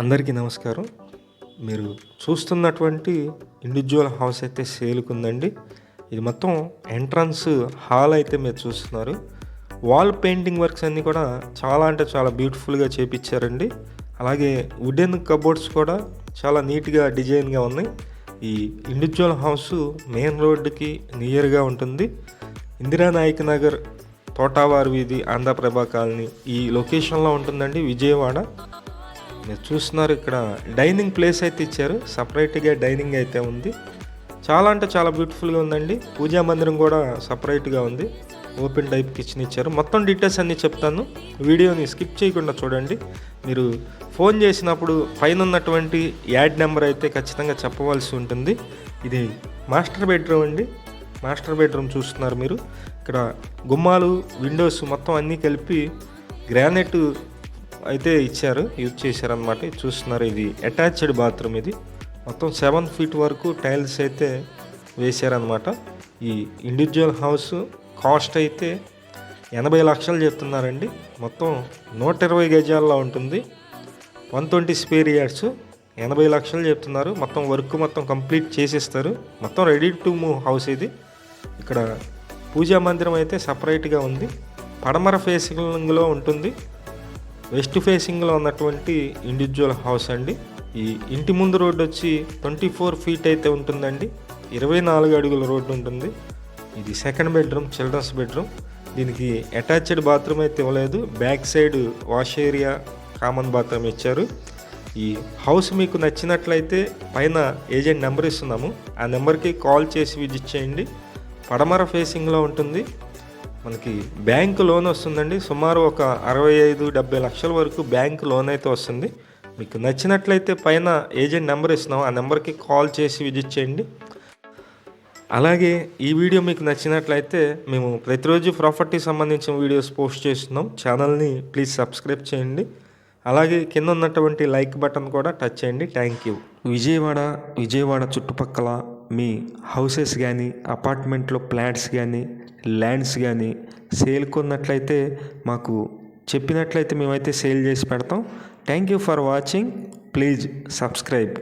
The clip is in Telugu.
అందరికీ నమస్కారం. మీరు చూస్తున్నటువంటి ఇండివిజువల్ హౌస్ అయితే సేల్కి ఉందండి. ఇది మొత్తం ఎంట్రన్స్ హాల్ అయితే మీరు చూస్తున్నారు. వాల్ పెయింటింగ్ వర్క్స్ అన్నీ కూడా చాలా అంటే చాలా బ్యూటిఫుల్గా చేపించారండి. అలాగే వుడెన్ కబోర్డ్స్ కూడా చాలా నీట్గా డిజైన్గా ఉన్నాయి. ఈ ఇండివిజువల్ హౌస్ మెయిన్ రోడ్డుకి నియర్గా ఉంటుంది. ఇందిరానాయక్ నగర్ తోటావారి వీధి ఆంధ్రప్రభ కాలనీ ఈ లొకేషన్లో ఉంటుందండి విజయవాడ. మీరు చూస్తున్నారు ఇక్కడ డైనింగ్ ప్లేస్ అయితే ఇచ్చారు. సపరేట్గా డైనింగ్ అయితే ఉంది. చాలా అంటే చాలా బ్యూటిఫుల్గా ఉందండి. పూజా మందిరం కూడా సపరేట్గా ఉంది. ఓపెన్ టైప్ కిచెన్ ఇచ్చారు. మొత్తం డీటెయిల్స్ అన్నీ చెప్తాను. వీడియోని స్కిప్ చేయకుండా చూడండి. మీరు ఫోన్ చేసినప్పుడు పైన ఉన్నటువంటి యాడ్ నెంబర్ అయితే ఖచ్చితంగా చెప్పవలసి ఉంటుంది. ఇది మాస్టర్ బెడ్రూమ్ అండి. మాస్టర్ బెడ్రూమ్ చూస్తున్నారు మీరు. ఇక్కడ గుమ్మాలు విండోస్ మొత్తం అన్నీ కలిపి గ్రానైట్ అయితే ఇచ్చారు యూజ్ చేశారనమాట చూస్తున్నారు ఇది అటాచ్డ్ బాత్రూమ్ ఇది. మొత్తం సెవెన్ ఫీట్ వరకు టైల్స్ అయితే వేశారనమాట ఈ ఇండివిజువల్ హౌస్ కాస్ట్ అయితే ఎనభై లక్షలు చెప్తున్నారండి. మొత్తం నూట ఇరవై గజాల్లో ఉంటుంది. వన్ ట్వంటీ స్పేర్ ఇయర్స్ ఎనభై లక్షలు చెప్తున్నారు. మొత్తం వర్క్ మొత్తం కంప్లీట్ చేసేస్తారు. మొత్తం రెడీ టు మూవ్ హౌస్ ఇది. ఇక్కడ పూజా మందిరం అయితే సపరేట్గా ఉంది. పడమర ఫేసింగ్లో ఉంటుంది. వెస్ట్ ఫేసింగ్లో ఉన్నటువంటి ఇండివిజువల్ హౌస్ అండి. ఈ ఇంటి ముందు రోడ్డు వచ్చి ట్వంటీ ఫోర్ ఫీట్ అయితే ఉంటుందండి. ఇరవై నాలుగు అడుగుల రోడ్డు ఉంటుంది. ఇది సెకండ్ బెడ్రూమ్ చిల్డ్రన్స్ బెడ్రూమ్. దీనికి అటాచ్డ్ బాత్రూమ్ అయితే ఇవ్వలేదు. Back side wash area common bathroom ఇచ్చారు. ఈ హౌస్ మీకు నచ్చినట్లయితే పైన ఏజెంట్ నెంబర్ ఇస్తున్నాము. ఆ నెంబర్కి కాల్ చేసి విజిట్ చేయండి. పడమర ఫేసింగ్లో ఉంటుంది. మనకి బ్యాంక్ లోన్ వస్తుందండి. సుమారు ఒక అరవై ఐదు డెబ్బై లక్షల వరకు బ్యాంక్ లోన్ అయితే వస్తుంది. మీకు నచ్చినట్లయితే పైన ఏజెంట్ నెంబర్ ఇస్తున్నాం. ఆ నెంబర్కి కాల్ చేసి విజిట్ చేయండి. అలాగే ఈ వీడియో మీకు నచ్చినట్లయితే మేము ప్రతిరోజు ప్రాపర్టీ సంబంధించిన వీడియోస్ పోస్ట్ చేస్తున్నాం. ఛానల్ని ప్లీజ్ సబ్స్క్రైబ్ చేయండి. అలాగే కింద ఉన్నటువంటి లైక్ బటన్ కూడా టచ్ చేయండి. Thank you. విజయవాడ విజయవాడ చుట్టుపక్కల మీ హౌసెస్ కానీ అపార్ట్మెంట్లో ప్లాట్స్ కానీ ల్యాండ్స్ కానీ సేల్ కొన్నట్లయితే మాకు చెప్పినట్లయితే మేమైతే సేల్ చేసి పెడతాం. Thank you for watching. Please subscribe.